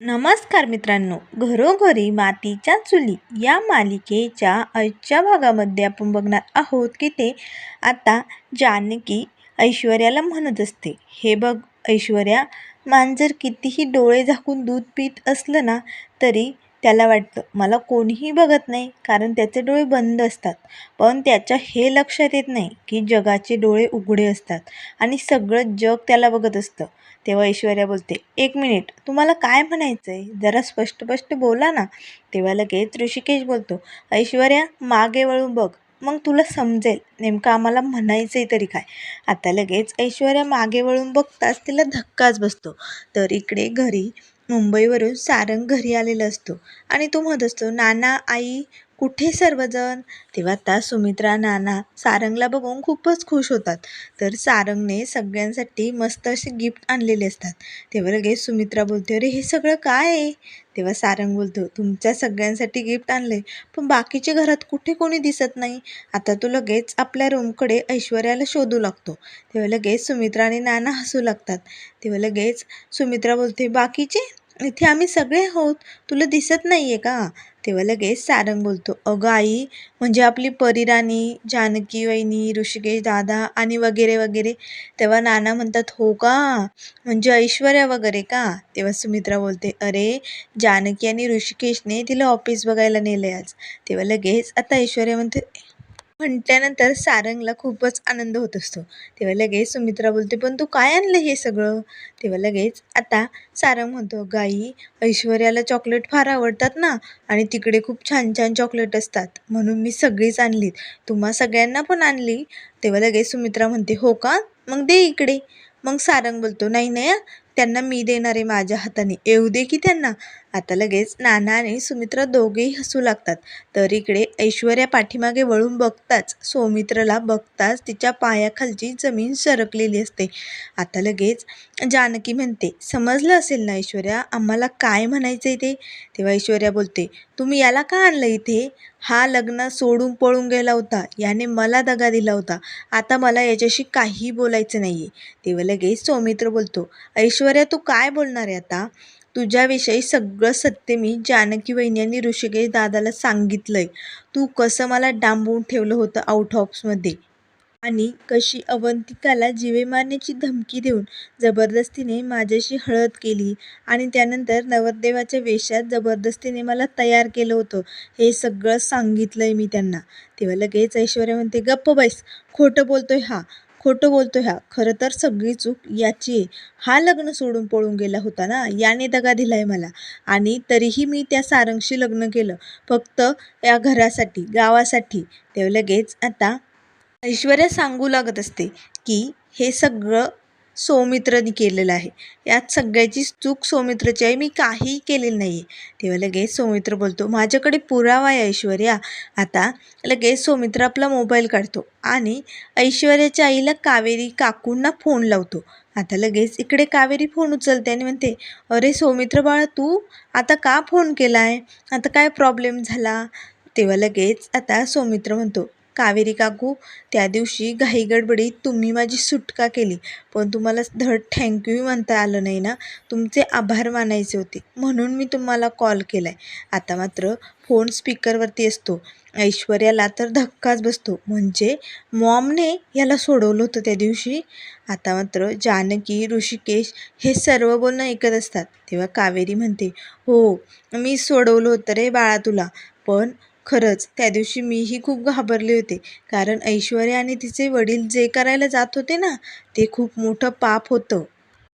नमस्कार मित्रांनो घरोघरी मातीच्या चुली या मालिकेच्या आजच्या भागामध्ये आपण बघणार आहोत की ते आता जानकी ऐश्वर्याला म्हणत असते. हे बघ ऐश्वर्या मांजर कितीही डोळे झाकून दूध पित असलं ना तरी त्याला वाटतं मला कोणीही बघत नाही कारण त्याचे डोळे बंद असतात. पण त्याच्या हे लक्षात येत नाही की जगाचे डोळे उघडे असतात आणि सगळं जग त्याला बघत असतं. तेव्हा ऐश्वर्या बोलते एक मिनिट तुम्हाला काय म्हणायचं आहे जरा स्पष्ट स्पष्ट बोला ना. तेव्हा लगेच ऋषिकेश बोलतो ऐश्वर्या मागे वळून बघ. मग तुला समजेल नेमकं आम्हाला म्हणायचं आहे तरी काय. आता लगेच ऐश्वर्या मागे वळून बघताच तिला धक्काच बसतो. तर इकडे घरी मुंबईवरून सारंग घरी आलेला असतो आणि तो म्हणत असतो नाना आई कुठे सर्वजण? तेव्हा आता सुमित्रा नाना सारंगला बघून खूपच खुश होतात. तर सारंगने सगळ्यांसाठी मस्त असे गिफ्ट आणलेले असतात. तेव्हा लगेच सुमित्रा बोलते अरे हे सगळं काय आहे? तेव्हा सारंग बोलतो तुमच्या सगळ्यांसाठी गिफ्ट आणले पण बाकीच्या घरात कुठे कोणी दिसत नाही? आता तो लगेच आपल्या रूमकडे ऐश्वर्याला शोधू लागतो. तेव्हा लगेच सुमित्रा आणि नाना हसू लागतात. तेव्हा लगेच सुमित्रा बोलते बाकीचे? इथे आम्ही सगळे आहोत. तुला दिसत नाही आहे का? तेव्हा लगेच सारंग बोलतो अगं आई म्हणजे आपली परिराणी जानकी वहिनी ऋषिकेश दादा आणि वगैरे वगैरे. तेव्हा नाना म्हणतात हो का? म्हणजे ऐश्वर्या वगैरे का? तेव्हा सुमित्रा बोलते अरे जानकी आणि ऋषिकेशने तिला ऑफिस बघायला नेलं आज. तेव्हा लगेच आता ऐश्वर्या म्हणते म्हटल्यानंतर सारंगला खूपच आनंद होत असतो. तेव्हा लगेच सुमित्रा बोलते पण तू काय आणलं हे सगळं? तेव्हा लगेच आता सारंग म्हणतो गाई ऐश्वर्याला चॉकलेट फार आवडतात ना आणि तिकडे खूप छान छान चॉकलेट असतात म्हणून मी सगळीच आणलीत. तुम्हा सगळ्यांना पण आणली? तेव्हा लगेच सुमित्रा म्हणते हो का? मग दे इकडे. मग सारंग बोलतो नाही नाही त्यांना मी देणार आहे माझ्या हाताने. येऊ दे की त्यांना. आता लगेच नाना आणि सुमित्रा दोघेही हसू लागतात. तर इकडे ऐश्वर्या पाठीमागे वळून बघताच सौमित्राला बघताच तिच्या पायाखालची जमीन सरकलेली असते. आता लगेच जानकी म्हणते समजलं असेल ना ऐश्वर्या आम्हाला काय म्हणायचं आहे ते? तेव्हा ऐश्वर्या बोलते तुम्ही याला का आणलं इथे? हा लग्न सोडून पळून गेला होता. याने मला दगा दिला होता. आता मला याच्याशी काही बोलायचं नाही आहे तेव्हा लगेच सौमित्र बोलतो ऐश्वर्या तू काय बोलणार आहे आता? तुझ्याविषयी सगळं सत्य मी जानकी वहिनी आणि ऋषिकेश दादाला सांगितलंय. तू कसं मला डांबवून ठेवलं होतं आउट आणि कशी अवंतिकाला जिवे मारण्याची धमकी देऊन जबरदस्तीने माझ्याशी हळद केली आणि त्यानंतर नवरदेवाच्या वेशात जबरदस्तीने मला तयार केलं होतं हे सगळं सांगितलं आहे मी त्यांना. तेव्हा लगेच ऐश्वर्या म्हणते गप्प बैस खोटं बोलतोय हा. खोटं बोलतो ह्या खरं तर सगळी चूक याची आहे हा लग्न सोडून पळून गेला होता ना? याने दगा दिलाय मला. आणि तरीही मी त्या सारंगशी लग्न केलं. फक्त या घरासाठी गावासाठी. तेव्हा लगेच आता ऐश्वर्या सांगू लागत असते की हे सगळं सौमित्रने केलेलं आहे. यात सगळ्याची चूक सौमित्रची आहे. मी काहीही केलेलं नाही आहे तेव्हा लगेच सौमित्र बोलतो माझ्याकडे पुरावा आहे ऐश्वर्या. आता लगेच सौमित्र आपला मोबाईल काढतो आणि ऐश्वर्याच्या आईला कावेरी काकूंना फोन लावतो. आता लगेच इकडे कावेरी फोन उचलते आणि म्हणते अरे सौमित्र बाळा तू आता का फोन केला आहे आता काय प्रॉब्लेम झाला? तेव्हा लगेच आता सौमित्र म्हणतो कावेरी काकू त्या दिवशी घाईगडबडीत तुम्ही माझी सुटका केली. पण तुम्हाला धड थँक्यू म्हणता आलं नाही ना? तुमचे आभार मानायचे होते. म्हणून मी तुम्हाला कॉल केला आहे आता मात्र फोन स्पीकरवरती असतो. ऐश्वर्याला तर धक्काच बसतो. म्हणजे मॉमने याला सोडवलं होतं त्या दिवशी. आता मात्र जानकी ऋषिकेश हे सर्व बोलणं ऐकत असतात. तेव्हा कावेरी म्हणते हो मी सोडवलं होतं रे बाळा तुला. पण खरंच त्या दिवशी मीही खूप घाबरले होते. कारण ऐश्वर्या आणि तिचे वडील जे करायला जात होते ना ते खूप मोठं पाप होतं.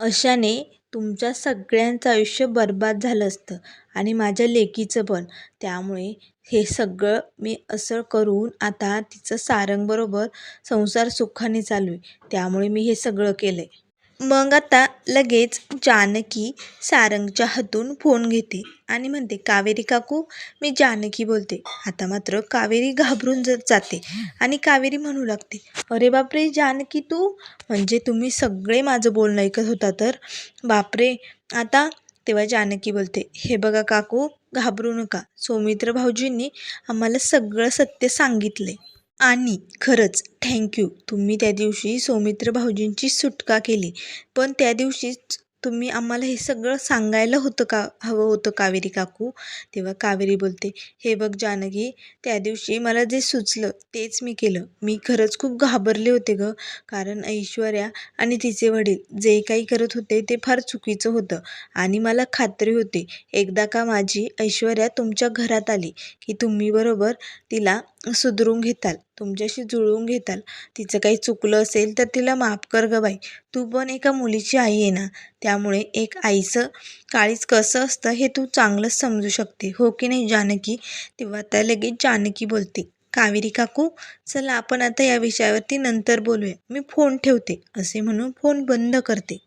अशाने तुमच्या सगळ्यांचं आयुष्य बर्बाद झालं असतं आणि माझ्या लेकीचं पण. त्यामुळे हे सगळं मी असं करून आता तिचं सारंगबरोबर संसार सुखाने चालू आहे त्यामुळे मी हे सगळं केलं आहे मग आता लगेच जानकी सारंगच्या हातून फोन घेते आणि म्हणते कावेरी काकू मी जानकी बोलते. आता मात्र कावेरी घाबरून ज जाते आणि कावेरी म्हणू लागते अरे बापरे जानकी तू म्हणजे तुम्ही सगळे माझं बोलणं ऐकत होता तर? बापरे आता? तेव्हा जानकी बोलते हे बघा काकू घाबरू नका. सौमित्र भाऊजींनी आम्हाला सगळं सत्य सांगितले आणि खरंच थँक्यू तुम्ही त्या दिवशी सौमित्र भाऊजींची सुटका केली. पण त्या दिवशीच तुम्ही आम्हाला हे सगळं सांगायला होतं का हवं होतं कावेरी काकू? तेव्हा कावेरी बोलते हे बघ जानकी त्या दिवशी मला जे सुचलं तेच मी केलं. मी खरंच खूप घाबरले होते गं. कारण ऐश्वर्या आणि तिचे वडील जे काही करत होते ते फार चुकीचं होतं. आणि मला खात्री होती एकदा का माझी ऐश्वर्या तुमच्या घरात आली की तुम्ही बरोबर तिला सुधरून घेताल तुमच्याशी जुळवून घेताल. तिचं काही चुकलं असेल तर तिला माफ कर ग बाई. तू पण एका मुलीची आई आहे ना? त्यामुळे एक आईचं काळीज कसं असतं हे तू चांगलंच समजू शकते. हो की नाही जानकी? तेव्हा त्या लगेच जानकी बोलते. कावेरी काकू चला आपण आता या विषयावरती नंतर बोलूया. मी फोन ठेवते असे म्हणून फोन बंद करते.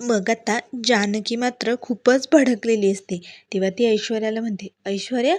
मग आता जानकी मात्र खूपच भडकलेली असते. तेव्हा ती ऐश्वर्याला म्हणते ऐश्वर्या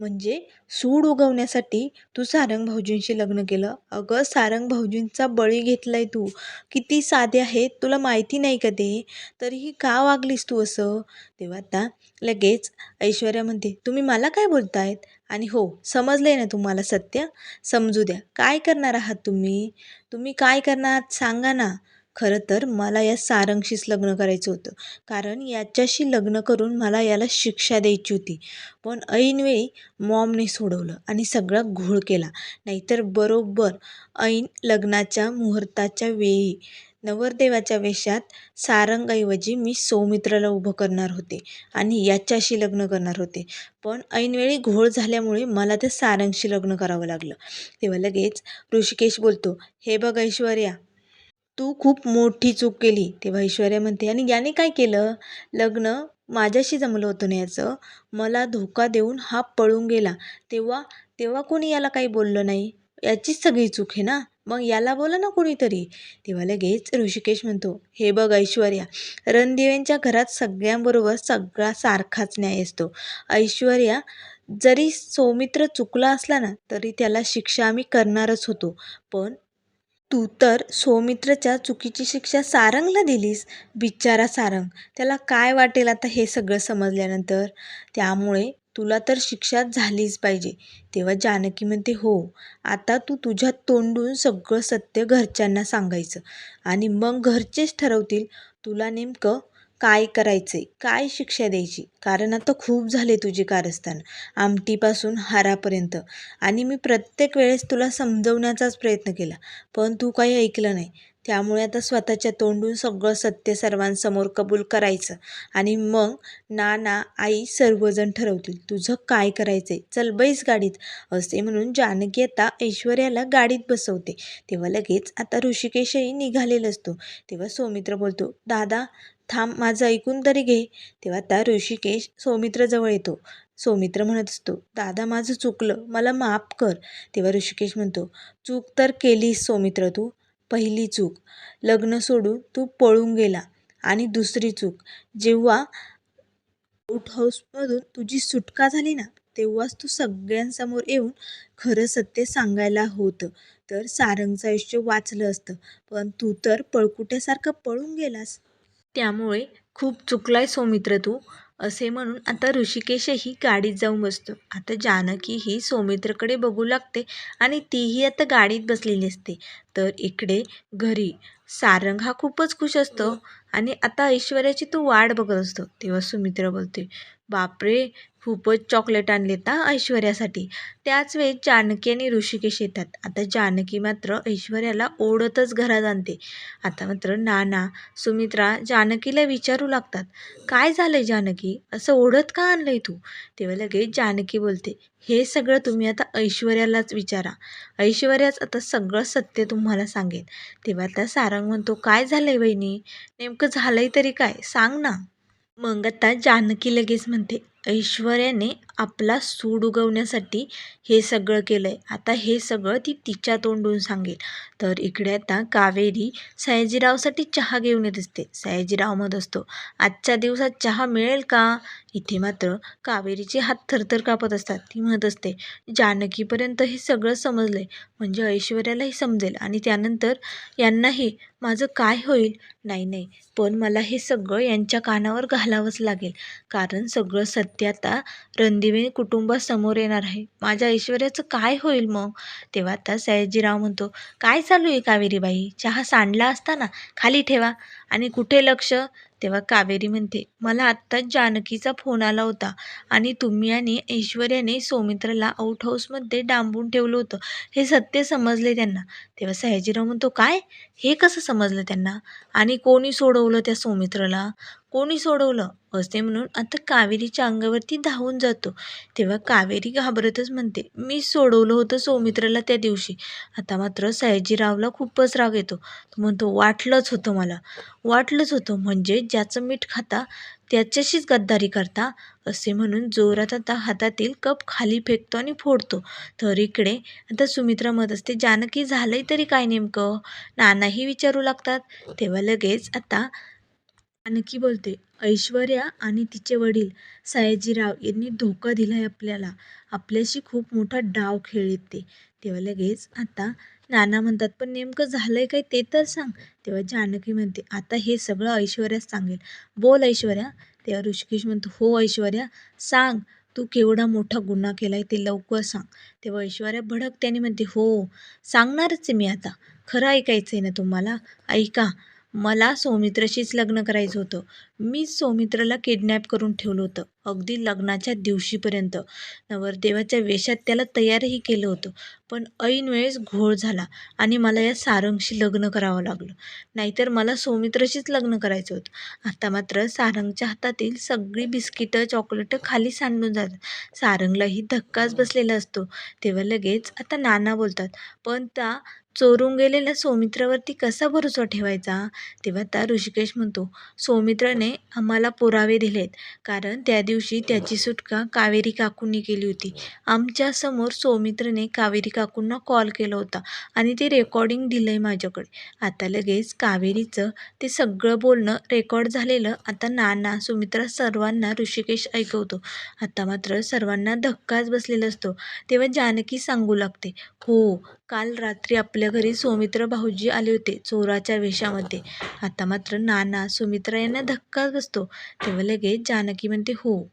म्हणजे सूड उगवण्यासाठी तू सारंग भाऊजींशी लग्न केलं. अगं सारंग भाऊजींचा बळी घेतलाय तू. किती साधे आहेत तुला माहिती नाही का ते? तरीही का वागलीस तू असं? तेव्हा आता लगेच ऐश्वर्या म्हणते तुम्ही मला काय बोलतायत? आणि हो समजलंय ना तुम्हाला सत्य? समजू द्या. काय करणार आहात तुम्ही? तुम्ही काय करणार आहात? सांगा ना. खरं तर मला या सारंगशीच लग्न करायचं होतं. कारण याच्याशी लग्न करून मला याला शिक्षा द्यायची होती. पण ऐनवेळी मॉमने सोडवलं आणि सगळा घोळ केला. नाहीतर बरोबर ऐन लग्नाच्या मुहूर्ताच्या वेळी नवरदेवाच्या वेशात सारंगऐवजी मी सौमित्राला उभं करणार होते आणि याच्याशी लग्न करणार होते. पण ऐनवेळी घोळ झाल्यामुळे मला त्या सारंगशी लग्न करावं लागलं. तेव्हा लगेच ऋषिकेश बोलतो हे बघ ऐश्वर्या तू खूप मोठी चूक केली. तेव्हा ऐश्वर्या म्हणते आणि याने काय केलं? लग्न माझ्याशी जमलं होतं ना याचं. मला धोका देऊन हा पळून गेला. तेव्हा तेव्हा कोणी याला काही बोललं नाही? याचीच सगळी चूक आहे ना? मग याला बोला ना कोणीतरी. तेव्हा लगेच ऋषिकेश म्हणतो हे बघ ऐश्वर्या रणदेवेंच्या घरात सगळ्यांबरोबर सगळा सारखाच न्याय असतो. ऐश्वर्या जरी सौमित्र चुकला असला ना तरी त्याला शिक्षा आम्ही करणारच होतो. पण तू तर सौमित्रच्या चुकीची शिक्षा सारंगला दिलीस. बिचारा सारंग त्याला काय वाटेल आता हे सगळं समजल्यानंतर? त्यामुळे तुला तर शिक्षा झालीच पाहिजे. तेव्हा जानकी म्हणते हो आता तू तुझ्या तोंडून सगळं सत्य घरच्यांना सांगायचं आणि मग घरचेच ठरवतील. तुला नेमकं काय करायचं आहे काय शिक्षा द्यायची? कारण आता खूप झाले तुझे कारस्थान. आमटीपासून हारापर्यंत. आणि मी प्रत्येक वेळेस तुला समजवण्याचाच प्रयत्न केला. पण तू काही ऐकलं नाही. त्यामुळे आता स्वतःच्या तोंडून सगळं सत्य सर्वांसमोर कबूल करायचं. आणि मग नाना आई सर्वजण ठरवतील तुझं काय करायचं आहे चल बैस गाडीत. असे म्हणून जानकी आता ऐश्वर्याला गाडीत बसवते. तेव्हा लगेच आता ऋषिकेशही निघालेला असतो तेव्हा सौमित्र बोलतो दादा थांब माझं ऐकून तरी घे. तेव्हा आता ऋषिकेश सौमित्रजवळ येतो. सौमित्र म्हणत असतो दादा माझं चुकलं. मला माफ कर. तेव्हा ऋषिकेश म्हणतो चूक तर केलीस सौमित्र तू. पहिली चूक. लग्न सोडून तू पळून गेला. आणि दुसरी चूक. जेव्हा आउट हाऊसमधून तुझी सुटका झाली ना तेव्हाच तू सगळ्यांसमोर येऊन खरं सत्य सांगायला होतं. तर सारंगचं आयुष्य वाचलं असतं. पण तू तर पळकुट्यासारखं पळून गेलास. त्यामुळे खूप चुकलाय सौमित्र तू असे म्हणून आता ऋषिकेशही गाडीत जाऊन बसतो. आता जानकी ही सौमित्रकडे बघू लागते आणि तीही आता गाडीत बसलेली असते. तर इकडे घरी सारंग हा खूपच खुश असतो आणि आता ऐश्वर्याची तो वाट बघत असतो. तेव्हा सुमित्रा बोलते बापरे खूपच चॉकलेट आणलेत ना ऐश्वर्यासाठी. त्याच वेळी जानकी आणि ऋषिकेश येतात. आता जानकी मात्र ऐश्वर्याला ओढतच घरात आणते. आता मात्र नाना सुमित्रा जानकीला विचारू लागतात. काय झालं आहे जानकी? असं ओढत का आणलंय तू? तेव्हा लगेच जानकी बोलते हे सगळं तुम्ही आता ऐश्वर्यालाच विचारा. ऐश्वर्याच आता सगळं सत्य तुम्हाला सांगेल. तेव्हा आता सारंग म्हणतो काय झालंय बहिणी? नेमकं झालंय तरी काय? सांग ना. मग आता जानकी लगेच म्हणते ऐश्वर्याने आपला सूड उगवण्यासाठी हे सगळं केलं आहे आता हे सगळं ती तिच्या तोंडून सांगेल. तर इकडे आता कावेरी सयाजीरावसाठी चहा घेऊन येत असते. सयाजीराव म्हणत असतो. आजच्या दिवसात चहा मिळेल का? इथे मात्र कावेरीचे हात थरथर कापत असतात. ती म्हणत असते जानकीपर्यंत हे सगळं समजलं आहे म्हणजे ऐश्वर्यालाही समजेल. आणि त्यानंतर यांनाही. माझं काय होईल? नाही नाही. पण मला हे सगळं यांच्या कानावर घालावंच लागेल. कारण सगळं सत्य आता रणदिवे कुटुंबासमोर येणार आहे. माझ्या ऐश्वर्याचं काय होईल मग? तेव्हा आता सयाजीराव म्हणतो काय चालू आहे कावेरीबाई? चहा सांडला असता ना खाली ठेवा. आणि कुठे लक्ष? तेव्हा कावेरी म्हणते मला आत्ताच जानकीचा फोन आला होता आणि तुम्ही आणि ऐश्वर्याने सौमित्राला आउट हाऊसमध्ये डांबून ठेवलं होतं. हे सत्य समजले त्यांना. तेव्हा सयाजीराव म्हणतो काय? हे कसं समजलं त्यांना? आणि कोणी सोडवलं त्या सौमित्राला? कोणी सोडवलं? असे म्हणून आता कावेरीच्या अंगावरती धावून जातो. तेव्हा कावेरी घाबरतच म्हणते मी सोडवलं होतं सौमित्राला त्या दिवशी. आता मात्र सयाजीरावला खूपच राग येतो. तो म्हणतो वाटलंच होतं मला. वाटलंच होतं. म्हणजे ज्याचं मीठ खाता त्याच्याशीच गद्दारी करता. असे म्हणून जोरात आता हातातील कप खाली फेकतो आणि फोडतो. तर इकडे आता सुमित्रा मत असते जानकी झालंय तरी काय नेमकं? नानाही विचारू लागतात. तेव्हा लगेच आता आणखी बोलते ऐश्वर्या आणि तिचे वडील सयाजीराव यांनी धोका दिलाय आपल्याला. आपल्याशी खूप मोठा डाव खेळलेत ते तेव्हा लगेच आता नाना म्हणतात पण नेमकं झालंय काय ते तर सांग. तेव्हा जानकी म्हणते आता हे सगळं ऐश्वर्याच सांगेल. बोल ऐश्वर्या. तेव्हा ऋषिकेश म्हणतो हो ऐश्वर्या सांग. तू केवढा मोठा गुन्हा केलाय ते लवकर सांग. तेव्हा ऐश्वर्या भडक त्याने म्हणते हो सांगणारच आहे मी आता. खरं ऐकायचं आहे ना तुम्हाला? ऐका. मला सौमित्रशीच लग्न करायचं होतं. मीच सौमित्राला किडनॅप करून ठेवलं होतं. अगदी लग्नाच्या दिवशीपर्यंत. नवरदेवाच्या वेशात त्याला तयारही केलं होतं. पण ऐन वेळेस घोळ झाला आणि मला या सारंगशी लग्न करावं लागलं. नाहीतर मला सौमित्रशीच लग्न करायचं होतं. आता मात्र सारंगच्या हातातील सगळी बिस्किटं चॉकलेटं खाली सांडून जातात. सारंगलाही धक्काच बसलेला असतो. तेव्हा लगेच आता नाना बोलतात पण त्या चोरून गेलेल्या सौमित्रावरती कसा भरोसा ठेवायचा? तेव्हा त्या ऋषिकेश म्हणतो सौमित्राने आम्हाला पुरावे दिलेत. कारण त्या दिवशी दिवशी त्याची सुटका कावेरी काकूंनी केली होती. आमच्यासमोर सौमित्रने कावेरी काकूंना कॉल केला होता आणि ते रेकॉर्डिंग दिलं आहे माझ्याकडे. आता लगेच कावेरीचं ते सगळं बोलणं रेकॉर्ड झालेलं आता नाना सुमित्रा सर्वांना ऋषिकेश ऐकवतो. आता मात्र सर्वांना धक्काच बसलेला असतो. तेव्हा जानकी सांगू लागते हो काल रात्री आपल्या घरी सौमित्र भाऊजी आले होते चोराच्या वेशामध्ये आता मात्र नाना सुमित्रा यांना धक्काच बसतो. तेव्हा लगेच जानकी म्हणते हो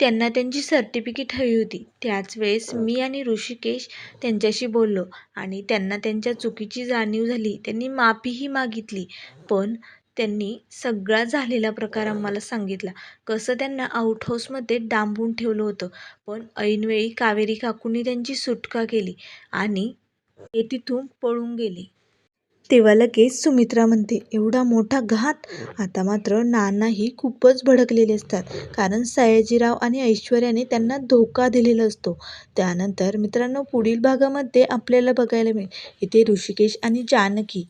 त्यांना त्यांची सर्टिफिकेट हवी होती. त्याच वेळेस मी आणि ऋषिकेश त्यांच्याशी बोललो आणि त्यांना त्यांच्या चुकीची जाणीव झाली. त्यांनी माफीही मागितली पण त्यांनी सगळा झालेला प्रकार आम्हाला सांगितला. कसं त्यांना आउट हाऊसमध्ये डांबून ठेवलं होतं. पण ऐनवेळी कावेरी काकूंनी त्यांची सुटका केली आणि ते तिथून पळून गेले. तेव्हा लगेच सुमित्रा म्हणते एवढा मोठा घात? आता मात्र नानाही खूपच भडकलेले असतात. कारण सयाजीराव आणि ऐश्वर्याने त्यांना धोका दिलेला असतो. त्यानंतर मित्रांनो पुढील भागामध्ये आपल्याला बघायला मिळेल. इथे ऋषिकेश आणि जानकी.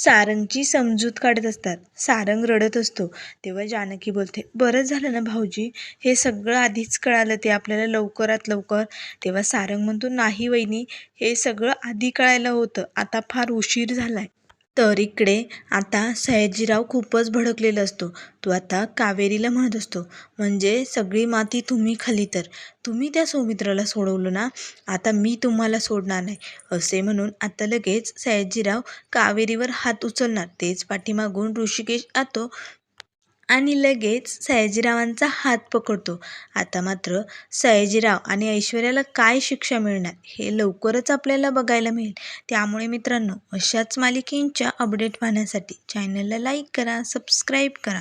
सारंगची समजूत काढत असतात. सारंग रडत असतो. तेव्हा जानकी बोलते बरं झालं ना भाऊजी? हे सगळं आधीच कळालं ते आपल्याला लवकरात लवकर. तेव्हा सारंग म्हणतो नाही वहिनी हे सगळं आधी कळायला होतं. आता फार उशीर झाला आहे तर इकडे आता सयाजीराव खूपच भडकलेला असतो. तो आता कावेरीला म्हणत असतो म्हणजे सगळी माती तुम्ही खाली तर. तुम्ही त्या सौमित्राला सोडवलं ना आता मी तुम्हाला सोडणार नाही. असे म्हणून आता लगेच सयाजीराव कावेरीवर हात उचलणार. तेच पाठीमागून ऋषिकेश आतो आणि लगेच सयाजीरावांचा हात पकडतो. आता मात्र सयाजीराव आणि ऐश्वर्याला काय शिक्षा मिळणार हे लवकरच आपल्याला बघायला मिळेल. त्यामुळे मित्रांनो अशाच मालिकेंच्या अपडेट पाहण्यासाठी चॅनलला लाईक करा सबस्क्राईब करा.